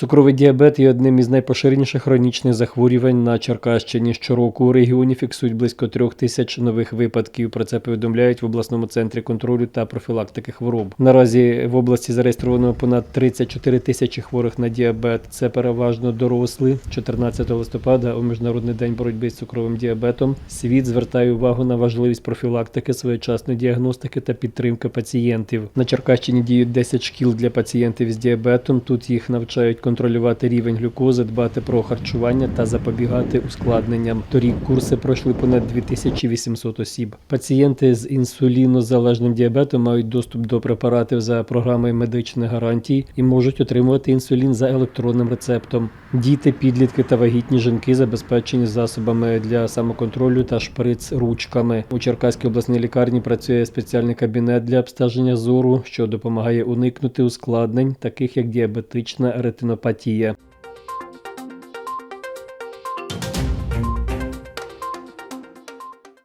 Цукровий діабет є одним із найпоширеніших хронічних захворювань на Черкащині. Щороку у регіоні фіксують близько трьох тисяч нових випадків. Про це повідомляють в обласному центрі контролю та профілактики хвороб. Наразі в області зареєстровано понад 34 тисячі хворих на діабет. Це переважно дорослі. 14 листопада, у міжнародний день боротьби з цукровим діабетом, світ звертає увагу на важливість профілактики, своєчасної діагностики та підтримки пацієнтів. На Черкащині діють 10 шкіл для пацієнтів з діабетом. Тут їх навчають контролювати рівень глюкози, дбати про харчування та запобігати ускладненням. Торік курси пройшли понад 2800 осіб. Пацієнти з інсулінозалежним діабетом мають доступ до препаратів за програмою медичних гарантій і можуть отримувати інсулін за електронним рецептом. Діти, підлітки та вагітні жінки забезпечені засобами для самоконтролю та шприц ручками. У Черкаській обласній лікарні працює спеціальний кабінет для обстеження зору, що допомагає уникнути ускладнень, таких як діабетична ретинопатія патія.